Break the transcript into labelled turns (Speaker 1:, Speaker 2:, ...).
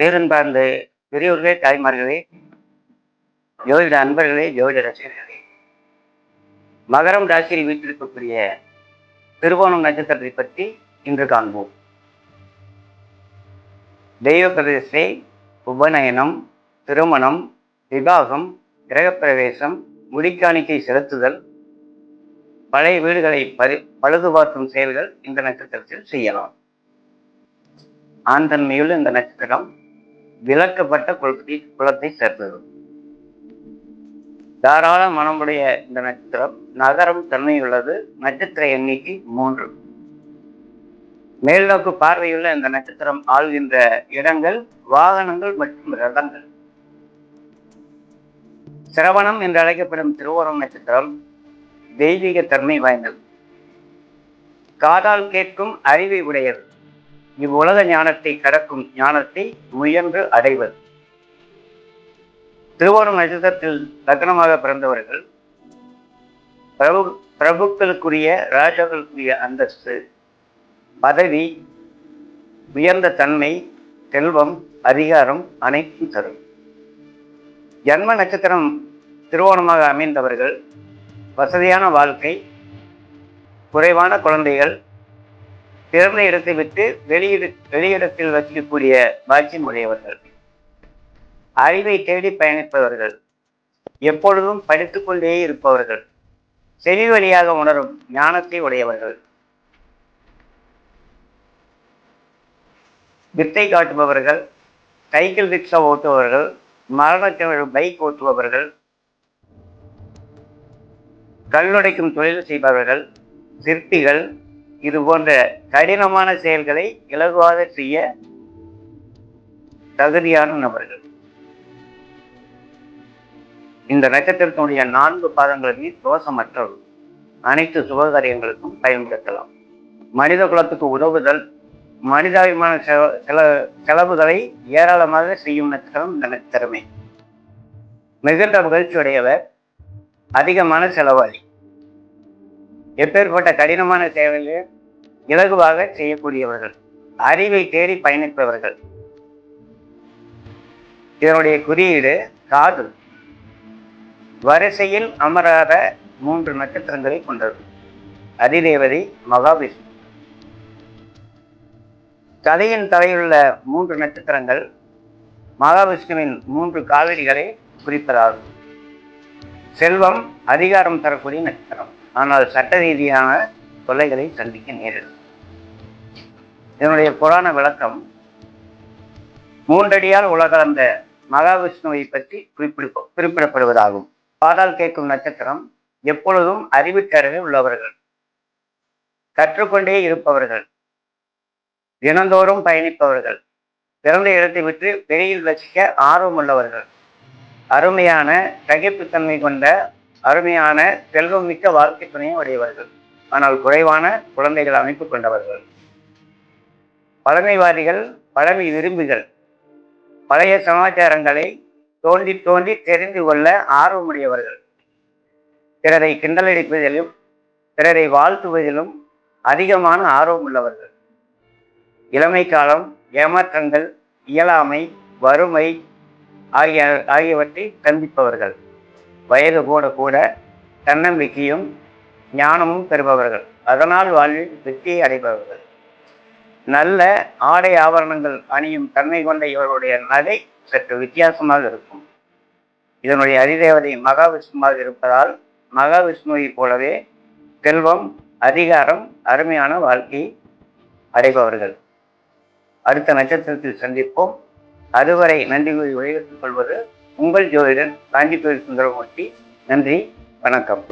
Speaker 1: பேரன்பார்ந்த பெரியோர்களே தாய்மார்களே ஜோதிட அன்பர்களே ஜோதிட ரசிகர்களே. மகரம் ராசியில் வீட்டிருக்கக்கூடிய திருவோணம் நட்சத்திரத்தை பற்றி இன்று காண்போம். தெய்வ பிரதேசை உபநயனம் திருமணம் விவாகம் கிரகப்பிரவேசம் முடிக்காணிக்கை செலுத்துதல் பழைய வீடுகளை பரி பழுது பார்க்கும் செயல்கள் இந்த நட்சத்திரத்தில் செய்யலாம். ஆண்தன்மையுள்ள இந்த நட்சத்திரம் விளக்கப்பட்ட குலத்தை குலத்தை சேர்ந்தது தாராள மனமுடைய இந்த நட்சத்திரம் நகரம் தன்மையுள்ளது நட்சத்திர எண்ணிக்கை மூன்று. மேல்நோக்கு பார்வையுள்ள இந்த நட்சத்திரம் ஆள்கின்ற இடங்கள் வாகனங்கள் மற்றும் ரதங்கள். சிரவணம் என்று அழைக்கப்படும் திருவோணம் நட்சத்திரம் தெய்வீக தன்மை வாய்ந்தது. காதால் கேட்கும் அறிவை உடையது. இவ்வுலக ஞானத்தை கடக்கும் ஞானத்தை முயன்று அடைவது. திருவோணம் நட்சத்திரத்தில் லக்னமாக பிறந்தவர்கள் பிரபு பிரபுக்களுக்குரிய ராஜாக்களுக்குரிய அந்தஸ்து பதவி உயர்ந்த தன்மை செல்வம் அதிகாரம் அனைத்தும் தரும். ஜன்ம நட்சத்திரம் திருவோணமாக அமைந்தவர்கள் வசதியான வாழ்க்கை குறைவான குழந்தைகள் பிறந்த இடத்தை விட்டு வெளியிட வெளியிடத்தில் வசிக்கக்கூடிய பாக்கியம் உடையவர்கள் அறிவை தேடி பயணிப்பவர்கள். எப்பொழுதும் படித்துக்கொண்டே இருப்பவர்கள். செவி வழியாக உணரும் ஞானத்தை உடையவர்கள். வித்தை காட்டுபவர்கள் சைக்கிள் ரிக்ஷா ஓட்டுபவர்கள் மரணக்கிழமை பைக் ஓட்டுபவர்கள் கல்லுடைக்கும் தொழில் செய்பவர்கள் சிற்பிகள் இது போன்ற கடினமான செயல்களை இலகுவாக செய்ய தகுதியான நபர்கள். இந்த நட்சத்திரத்தினுடைய நான்கு பாதங்களுமே தோஷமற்றவை அனைத்து சுபகாரியங்களுக்கும் பயன்படுத்தலாம். மனித குலத்துக்கு உதவுதல் மனிதாபிமான செலவுகளை ஏராளமாக செய்யும் நட்சத்திரம் இந்த நட்சத்திரமே. மிகுந்த மகிழ்ச்சியுடையவர் அதிகமான செலவாளி. எப்பேற்பட்ட கடினமான சேவைகளை இலகுவாக செய்யக்கூடியவர்கள். அறிவை தேடி பயணிப்பவர்கள். இதனுடைய குறியீடு காது. வரிசையில் அமராத மூன்று நட்சத்திரங்களை கொண்டது. அதிதேவதி மகாவிஷ்ணு. கதையின் தலையுள்ள மூன்று நட்சத்திரங்கள் மகாவிஷ்ணுவின் மூன்று காவிரிகளை குறிப்பதாகும். செல்வம் அதிகாரம் தரக்கூடிய நட்சத்திரம். ஆனால் சட்ட ரீதியான தொல்லைகளை சந்திக்க நேரிடும். இதனுடைய புராண விளக்கம் மூன்றடியால் உலகளந்த மகாவிஷ்ணுவை பற்றி குறிப்பிடு குறிப்பிடப்படுவதாகும். பாதால் கேட்கும் நட்சத்திரம் எப்பொழுதும் அறிவுக்கருவில் உள்ளவர்கள். கற்றுக்கொண்டே இருப்பவர்கள். தினந்தோறும் பயணிப்பவர்கள். பிறந்த இடத்தை விட்டு வெளியில் வசிக்க ஆர்வம் உள்ளவர்கள். அருமையான தகைப்புத்தன்மை கொண்ட அருமையான செல்வம் மிக்க வாழ்க்கை துணையை உடையவர்கள். ஆனால் குறைவான குழந்தைகள் அமைப்பு கொண்டவர்கள். பழமைவாதிகள் பழமை விரும்பிகள். பழைய சமாச்சாரங்களை தோண்டி தோண்டி தெரிந்து கொள்ள ஆர்வமுடையவர்கள். பிறரை கிண்டலடிப்பதிலும் பிறரை வாழ்த்துவதிலும் அதிகமான ஆர்வம் உள்ளவர்கள் இளமை காலம் ஏமாற்றங்கள் இயலாமை வறுமை ஆகிய ஆகியவற்றை சந்திப்பவர்கள் வயது கூட கூட தன்னம்பிக்கையும் ஞானமும் பெறுபவர்கள். அதனால் வாழ்வில் வெற்றியை அடைபவர்கள். நல்ல ஆடை ஆபரணங்கள் அணியும் தன்மை கொண்ட இவருடைய நடை சற்று வித்தியாசமாக இருக்கும். இதனுடைய அதிதேவதை மகாவிஷ்ணுவாக இருப்பதால் மகாவிஷ்ணுவைப் போலவே செல்வம் அதிகாரம் அருமையான வாழ்க்கை அடைபவர்கள். அடுத்த நட்சத்திரத்தில் சந்திப்போம். அதுவரை நன்றி கூறி விடைபெற்றுக் கொள்வது உங்கள் ஜோதிடன் காஞ்சிபுரி சுந்தரமூர்த்தி. நன்றி வணக்கம்.